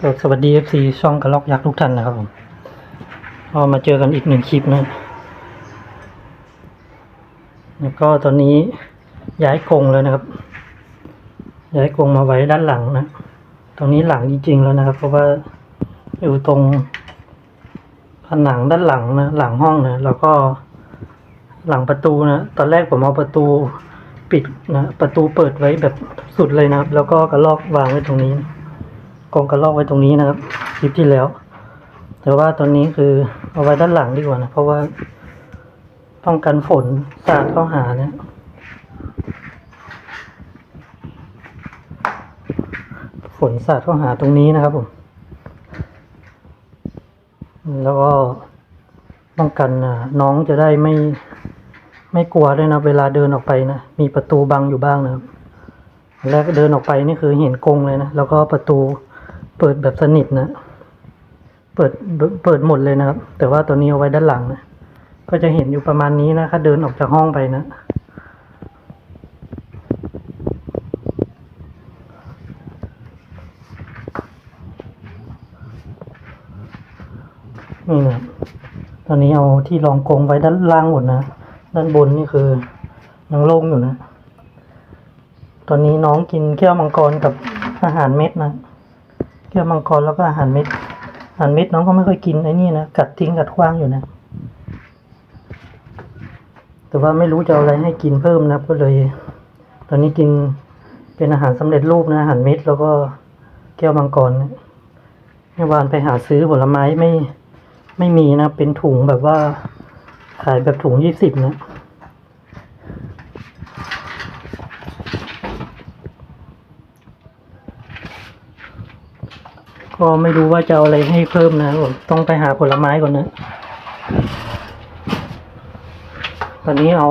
ก็สวัสดี FC ช่องกระลอกยักษ์ทุกท่านนะครับผมก็มาเจอกันอีกหนึ่งคลิปนะแล้วก็ตอนนี้ย้ายกรงแล้วนะครับ ย้ายกรงมาไว้ด้านหลังนะ ตรงนี้หลังจริงๆแล้วนะครับ เพราะว่าอยู่ตรงผนังด้านหลังนะ หลังห้องนะแล้วก็หลังประตูนะตอนแรกผมเอาประตูปิดนะประตูเปิดไว้แบบสุดเลยนะครับ แล้วก็กระลอกวางไว้ตรงนี้ กองกระลอกไว้ตรงนี้นะครับคลิปที่แล้ว แต่ว่าตอนนี้คือเอาไว้ด้านหลังดีกว่านะเพราะว่าป้องกันฝนสาดเข้าหาเนี่ยฝนสาดเข้าหาตรงนี้นะครับผมแล้วก็ป้องกันน้องจะได้ไม่ไม่กลัวด้วยนะเวลาเดินออกไปนะมีประตูบังอยู่บ้างนะครับแรกเดินออกไปนี่คือเห็นกรงเลยนะแล้วก็ประตู เปิดแบบสนิทนะ เปิดเปิดหมดเลยนะครับ แต่ว่าตัวนี้เอาไว้ด้านหลังนะ ก็จะเห็นอยู่ประมาณนี้นะถ้าเดินออกจากห้องไปนะ นี่นะตอนนี้เอาที่รองกรงไว้ด้านล่างหมดนะ ด้านบนนี่คือยังโล่งอยู่นะ ตอนนี้น้องกินแก้วมังกรกับอาหารเม็ดนะ แก้วมังกรแล้วก็อาหารเม็ดอาหารเม็ดน้องก็ไม่ค่อยกินไอ้นี่นะกัดทิ้งกัดขว้างอยู่นะ แต่ว่าไม่รู้จะเอาอะไรให้กินเพิ่มนะก็เลย ตอนนี้กินเป็นอาหารสำเร็จรูปนะอาหารเม็ดแล้วก็แก้วมังกรนะเมื่อวานไปหาซื้อผลไม้ไม่ไม่มีนะ เป็นถุงแบบว่า ขายแบบถุงยี่สิบนะ ก็ไม่รู้ว่าจะเอาอะไรให้เพิ่มนะผมต้องไปหาผลไม้ก่อนนะ ตอนนี้เอา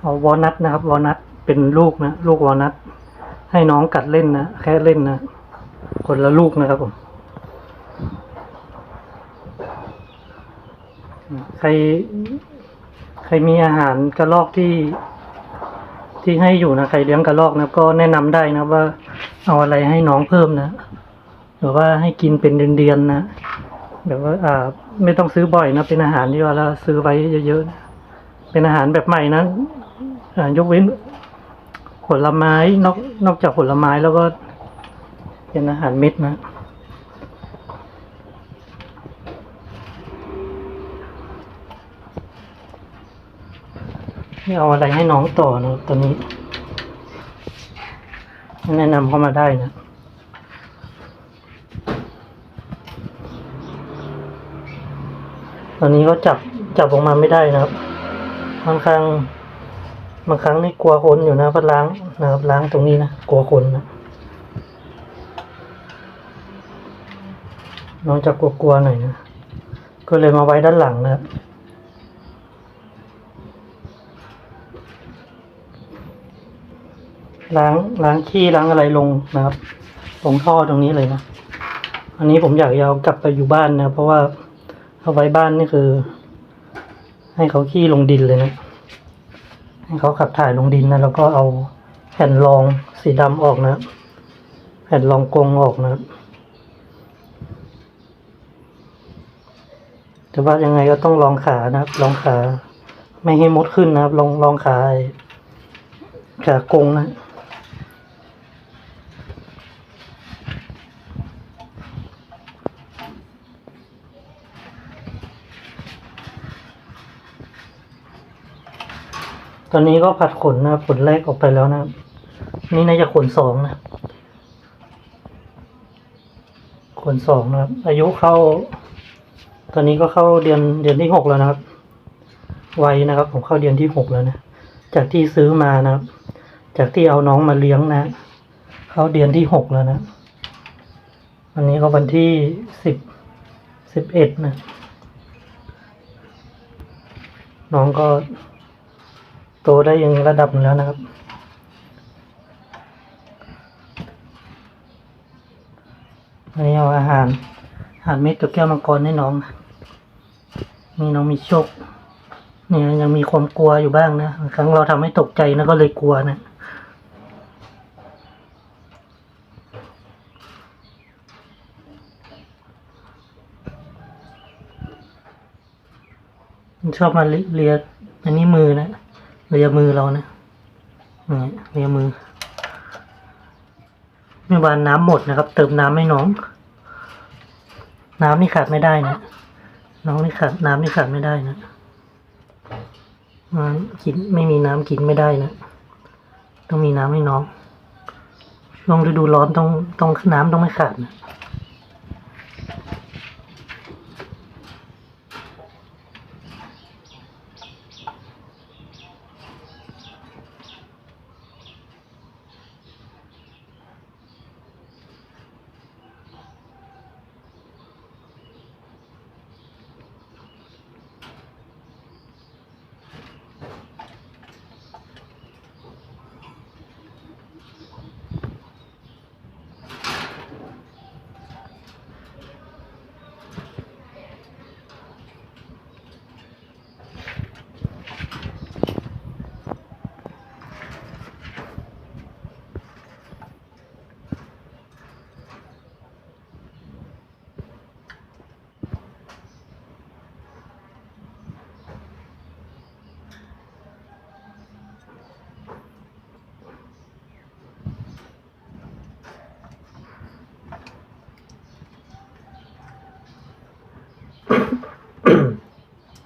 เอาวอลนัทนะครับ วอลนัทเป็นลูกนะ ลูกวอลนัทให้น้องกัดเล่นนะแค่เล่นนะ คนละลูกนะครับผมใคร ใครมีอาหารกระรอกที่ที่ให้อยู่นะใครเลี้ยงกระรอกนะก็แนะนำได้นะว่าเอาอะไรให้น้องเพิ่มนะ หรือว่าให้กินเป็นเดือนๆนะแบบว่าอ่า ไม่ต้องซื้อบ่อยนะเป็นอาหารที่ว่าเราซื้อไว้เยอะๆนะเป็นอาหารแบบใหม่นะอ่ายกเว้น ผลไม้นอกนอกจากผลไม้แล้วก็ เป็นอาหารเม็ดนะนี่เอาอะไรให้น้องต่อนะตอนนี้ แนะนำเข้ามาได้นะ ตอนนี้ก็จับจับออกมาไม่ได้นะครับบางครั้งบางครั้งนี่กลัวคนอยู่นะก็ล้างนะครับล้างตรงนี้นะกลัวคนนะน้องจะกลัวๆหน่อยนะก็เลยมาไว้ด้านหลังนะครับล้างล้างขี้ล้างอะไรลงนะครับลงท่อตรงนี้เลยนะ อันนี้ผมอยากจะเอากลับไปอยู่บ้านนะ เพราะว่า เอาไว้บ้านนี่คือ ให้เขาขี้ลงดินเลยนะ ให้เขาขับถ่ายลงดินนะแล้วก็เอาแผ่นรองสีดำออกนะ แผ่นรองกรงออกนะแต่ว่ายังไงก็ต้องลองขานะครับลองขา ไม่ให้มดขึ้นนะครับ ลองลองขาขากรงนะ ต อนนี้ก็ผัดขนนะครับขนแรกออกไปแล้วนะนี่น่าจะขนสองนะขนสองนะครับ อายุเข้า ตอนนี้ก็เข้าเดือนเดือนที่หกแล้วนะครับ ไวนะครับ ผมเข้าเดือนที่หกแล้วนะจากที่ซื้อมานะครับ จากที่เอาน้องมาเลี้ยงนะ เข้าเดือนที่หกแล้วนะวันนี้ก็วันที่สิบสิบเอ็ดนะ น้องก็ โตได้ยังระดับแล้วนะครับ อันนี้เอาอาหาร อาหารเม็ดกับแก้วมังกรให้น้อง มีน้องมีโชค เนี่ยยังมีความกลัวอยู่บ้างนะ ครั้งเราทำให้ตกใจนะก็เลยกลัวนะชอบมาเลียอันนี้มือนะ เลียมือเรานะนี่เลียมือเมื่อวานน้ำหมดนะครับ เติมน้ำให้น้อง น้ำนี่ขาดไม่ได้นะ น้องนี่ขาดน้ำนี่ขาดไม่ได้นะน้ำกินไม่มีน้ำกินไม่ได้นะ ต้องมีน้ำให้น้องช่วงฤดูร้อนต้องต้องน้ำต้องไม่ขาดนะ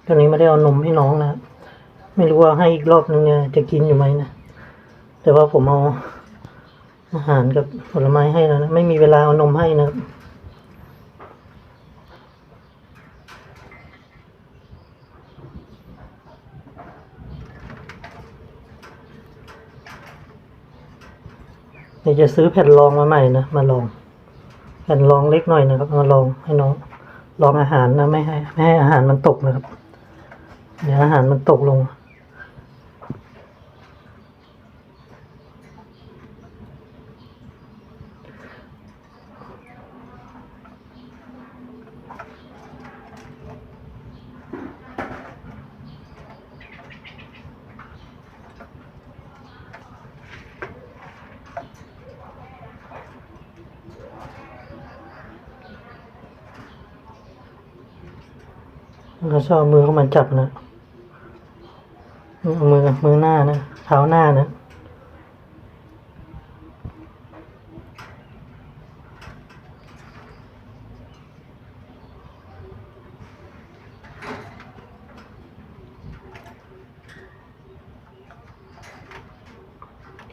ต อนนี้ไม่ได้เอานมให้น้องนะ ไม่รู้ว่าให้อีกรอบนึงเนี่ยจะกินอยู่ไหมนะ แต่ว่าผมเอาอาหารกับผลไม้ให้แล้วนะ ไม่มีเวลาเอานมให้นะเดี๋ยวจะซื้อแผ่นรองมาใหม่นะมาลองแผ่นรองเล็กหน่อยนะครับ มาลองให้น้องลองอาหารนะไม่ให้ไม่ให้อาหารมันตกนะครับ เดี๋ยวอาหารมันตกลงเราชอบเอามือเข้ามาจับนะ มือมือหน้านะเท้าหน้านะ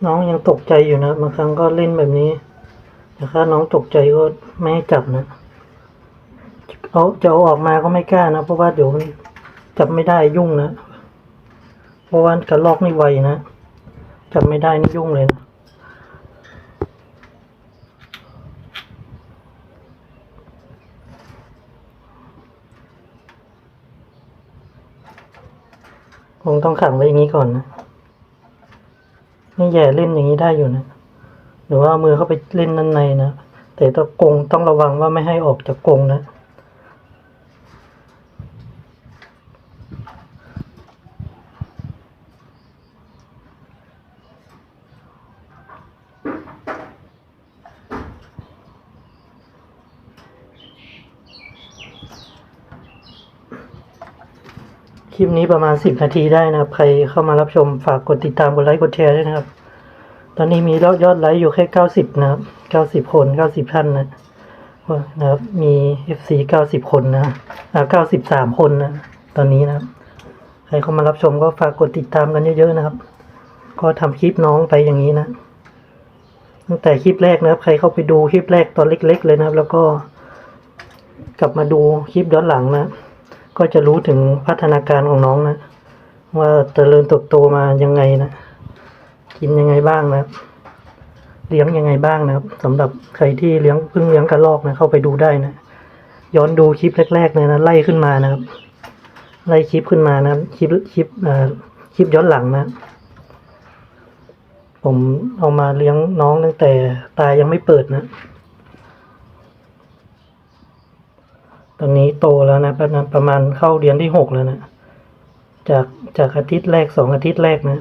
น้องยังตกใจอยู่นะบางครั้งก็เล่นแบบนี้แต่ถ้าน้องตกใจก็ไม่ให้จับนะเอาจะเอาออกมาก็ไม่กล้านะ เพราะว่าเดี๋ยวจับไม่ได้ยุ่งนะ เพราะว่ากระลอกนี่ไวนะจับไม่ได้นี่ยุ่งเลยนะคงต้องขังไว้อย่างนี้ก่อนนะนี่แย่เล่นอย่างนี้ได้อยู่นะ หรือว่ามือเข้าไปเล่นด้านในนะ แต่ต้องกงต้องระวังว่าไม่ให้ออกจากกงนะ ลิปนี้ประมาณสิบนาทีได้นะครับ ใครเข้ามารับชมฝากกดติดตามกดไลค์กดแชร์ด้วยนะครับ ตอนนี้มียอดไลค์อยู่แค่เก้าสิบนะครับเก้าสิบคนเก้าสิบท่านนะนะครับมีเอฟซีเก้าสิบคนนะเก้าสิบสามคนนะตอนนี้นะครับใครเข้ามารับชมก็ฝากกดติดตามกันเยอะๆนะครับ ก็ทำคลิปน้องไปอย่างนี้นะตั้งแต่คลิปแรกนะครับ ใครเข้าไปดูคลิปแรกตอนเล็ก ๆ เลยนะครับ แล้วก็กลับมาดูคลิปย้อนหลังนะ ก็จะรู้ถึงพัฒนาการของน้องนะ ว่าเจริญเติบโตมายังไงนะ กินยังไงบ้างนะเลี้ยงยังไงบ้างนะครับสำหรับใครที่เลี้ยงเพิ่งเลี้ยงกระรอกนะเข้าไปดูได้นะย้อนดูคลิปแรกๆเลยนะไล่ขึ้นมานะครับ ไล่คลิปขึ้นมานะคลิปคลิปอ่อคลิปย้อนหลังนะ ผมเอามาเลี้ยงน้องตั้งแต่ตายังไม่เปิดนะ ตอนนี้โตแล้วนะประมาณเข้าเดือนที่หกแล้วนะ จากจากอาทิตย์แรกสองอาทิตย์แรกนะ